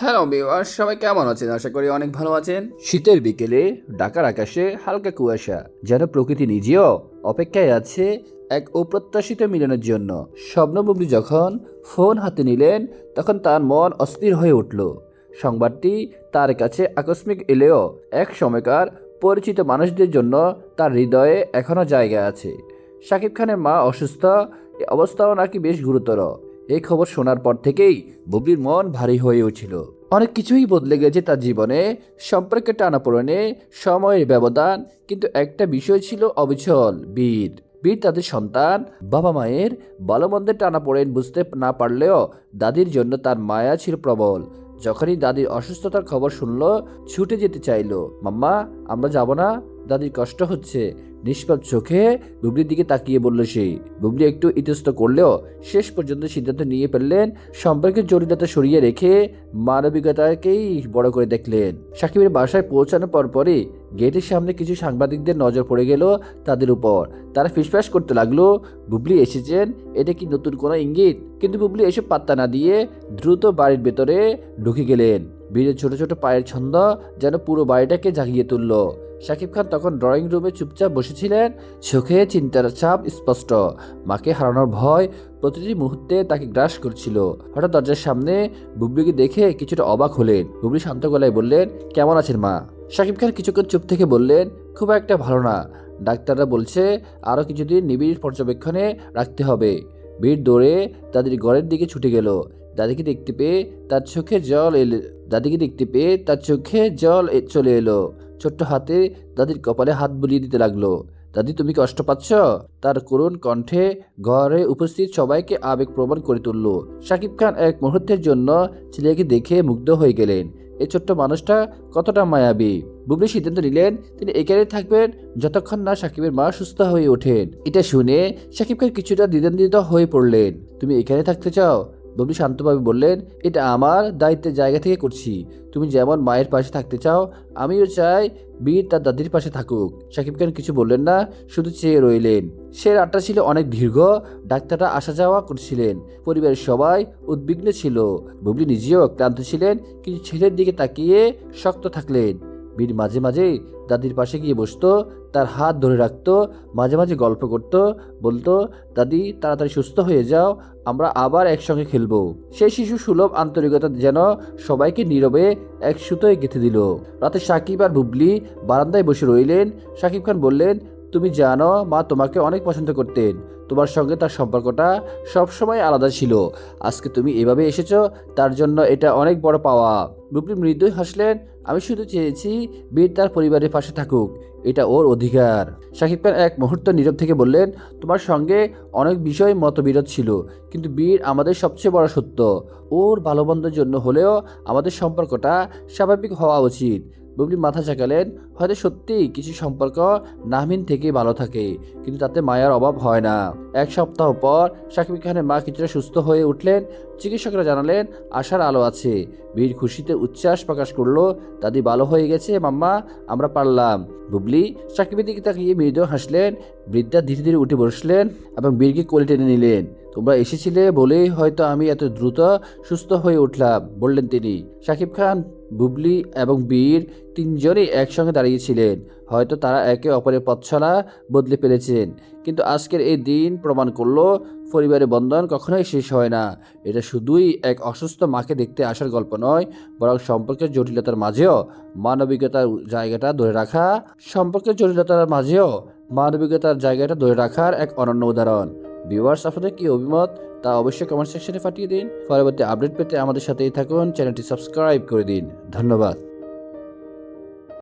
Hello beware সবাই কেমন আছেন? আশা করি অনেক ভালো আছেন। শীতের বিকেলে ঢাকার আকাশে হালকা কুয়াশা, যেন প্রকৃতি নিজেও অপেক্ষায় আছে এক অপ্রত্যাশিত মিলনের জন্য। স্বপ্নবুবলি যখন ফোন হাতে নিলেন, তখন তার মন অস্থির হয়ে উঠল। সংবাদটি তার কাছে আকস্মিক এলেও এক সময়কার পরিচিত মানুষদের জন্য তার হৃদয়ে এখনও জায়গা আছে। শাকিব খানের মা অসুস্থ অবস্থাও নাকি বেশ গুরুতর। এই খবর শোনার পর থেকেই বুবলির মন ভারী হয়ে উঠছিল অনেক কিছুই বদলে গেছে তার জীবনে, সম্পর্কে টানাপোড়েনে, সময়ের ব্যবধান, কিন্তু একটা বিষয় ছিল অবিচল, বীর। বীর তাদের সন্তান, বাবা মায়ের বালমন্দের টানাপোড়েন বুঝতে না পারলেও দাদির জন্য তার মায়া ছিল প্রবল। যখনই দাদির অসুস্থতার খবর শুনল, ছুটে যেতে চাইলো, মাম্মা, আমরা যাব না, দাদির কষ্ট হচ্ছে। নিষ্পাপ চোখে বুবলির দিকে তাকিয়ে বলল সে। বুবলি একটু ইতস্ত করলেও শেষ পর্যন্ত সিদ্ধান্ত নিয়ে ফেললেন, সম্পর্কের জটিলতা সরিয়ে রেখে মানবিকতাকেই বড় করে দেখলেন। সাকিবের বাসায় পৌঁছানোর পর পরই গেটের সামনে কিছু সাংবাদিকদের নজর পড়ে গেল তাদের উপর। তারা ফিসফাস করতে লাগল। বুবলি এসেছেন, এটা কি নতুন কোনো ইঙ্গিত? কিন্তু বুবলি এসব পাত্তা না দিয়ে দ্রুত বাড়ির ভেতরে ঢুকে গেলেন। বীরের ছোট ছোট পায়ের ছন্দ যেন পুরো বাড়িটাকে জাগিয়ে তুলল। শাকিব খান তখন ড্রয়িং রুমে চুপচাপ বসেছিলেন। চোখে চিন্তার চাপ স্পষ্ট। মাকে হারানোর ভয় প্রতিটি মুহূর্তে তাকে গ্রাস করছিল। হঠাৎ দরজার সামনে বুবলিকে দেখে কিছুটা অবাক হলেন। বুবলি শান্ত গলায় বললেন, কেমন আছেন মা? শাকিব খান কিছুক্ষণ চুপ থেকে বললেন, খুব একটা ভালো না। ডাক্তাররা বলছে আরও কিছুদিন নিবিড় পর্যবেক্ষণে রাখতে হবে। বীর দৌড়ে তাদের ঘরের দিকে ছুটে গেল। দাদিকে দেখতে পেয়ে তার চোখে জল এলো, দাদিকে দেখতে পেয়ে তার চোখে জল চলে এলো। ছোট্ট হাতে দাদির কপালে হাত বুলিয়ে দিতে লাগল। দাদি, তুমি কষ্ট পাচ্ছ? তার করুণ কণ্ঠে ঘরে উপস্থিত সবাইকে আবেগ প্রমাণ করে তুলল। শাকিব খান এক মুহূর্তের জন্য ছেলেকে দেখে মুগ্ধ হয়ে গেলেন। এই ছোট্ট মানুষটা কতটা মায়াবী। বুবলি সিদ্ধান্ত নিলেন, তিনি একারে থাকবেন যতক্ষণ না সাকিবের মা সুস্থ হয়ে ওঠেন। এটা শুনে সাকিব খান কিছুটা দ্বিধান্বিত হয়ে পড়লেন। তুমি এখানে থাকতে চাও? বুবলি শান্তভাবে বললেন, এটা আমার দায়িত্বের জায়গা থেকে করছি। তুমি যেমন মায়ের পাশে থাকতে চাও, আমিও চাই বীর তার দাদির পাশে থাকুক। সাকিব খান কিছু বললেন না, শুধু চেয়ে রইলেন। সে রাতটা ছিল অনেক দীর্ঘ, ডাক্তাররা আসা যাওয়া করছিলেন। পরিবারের সবাই উদ্বিগ্ন ছিল। বুবলি নিজেও ক্লান্ত ছিলেন, কিন্তু ছেলের দিকে তাকিয়ে শক্ত থাকলেন। বীর মাঝে মাঝেই দাদির পাশে গিয়ে বসতো, তার হাত ধরে রাখত, মাঝে মাঝে গল্প করত, বলতো, দাদি, তাড়াতাড়ি সুস্থ হয়ে যাও, আমরা আবার একসঙ্গে খেলব। সেই শিশু সুলভ আন্তরিকতা যেন সবাইকে নীরবে এক সুতোয় গেঁথে দিল। রাতে সাকিব আর বুবলি বারান্দায় বসে রইলেন। সাকিব খান বললেন তুমি জানো, মা তোমাকে অনেক পছন্দ করতেন। তোমার সঙ্গে তার সম্পর্কটা সবসময় আলাদা ছিল। আজকে তুমি এভাবে এসেছ, তার জন্য এটা অনেক বড় পাওয়া। বুবলি মৃদুই হাসলেন, আমি শুধু চেয়েছি বীর তার পরিবারের পাশে থাকুক। এটা ওর অধিকার। শাকিব খান এক মুহূর্ত নীরব থেকে বললেন, তোমার সঙ্গে অনেক বিষয় মতবিরোধ ছিল, কিন্তু বীর আমাদের সবচেয়ে বড় সত্য। ওর ভালোবন্ধের জন্য হলেও আমাদের সম্পর্কটা স্বাভাবিক হওয়া উচিত। বুবলি মাথা চাকালেন হয়তো সত্যিই কিছু সম্পর্ক নাহমিন থেকে ভালো থাকে, কিন্তু তাতে মায়ার অভাব হয় না। এক সপ্তাহ পর শাকিব খানের মা কিছুটা সুস্থ হয়ে উঠলেন, চিকিৎসকরা জানালেন, আশার আলো আছে। বীর খুশিতে উচ্ছ্বাস প্রকাশ করল, দাদি ভালো হয়ে গেছে, মাম্মা, আমরা পারলাম। বুবলি সাকিবের দিকে তাকিয়ে মৃদু হাসলেন, বৃদ্ধা ধীরে ধীরে উঠে বসলেন এবং বীরকে কোলে টেনে নিলেন। তোমরা এসেছিলে বলেই হয়তো আমি এত দ্রুত সুস্থ হয়ে উঠলাম, বললেন তিনি। সাকিব খান, বুবলি এবং বীর তিনজনই একসঙ্গে দাঁড়িয়েছিলেন হয়তো তারা একে অপরের পথছলা বদলে ফেলেছেন। কিন্তু আজকের এই দিন প্রমাণ করল পরিবারের বন্ধন কখনোই শেষ হয় না। এটা শুধুই এক অসুস্থ মাকে দেখতে আসার গল্প নয়, বরং সম্পর্কের জটিলতার মাঝেও মানবিকতার জায়গাটা ধরে রাখা, সম্পর্কের জটিলতার মাঝেও মানবিকতার জায়গাটা ধরে রাখার এক অনন্য উদাহরণ। ভিউয়ার্স, আপনাদের কি অভিমত? তা অবশ্যই কমেন্ট সেকশনে পাঠিয়ে দিন। পরবর্তী আপডেট পেতে আমাদের সাথেই থাকুন, চ্যানেলটি সাবস্ক্রাইব করে দিন। ধন্যবাদ।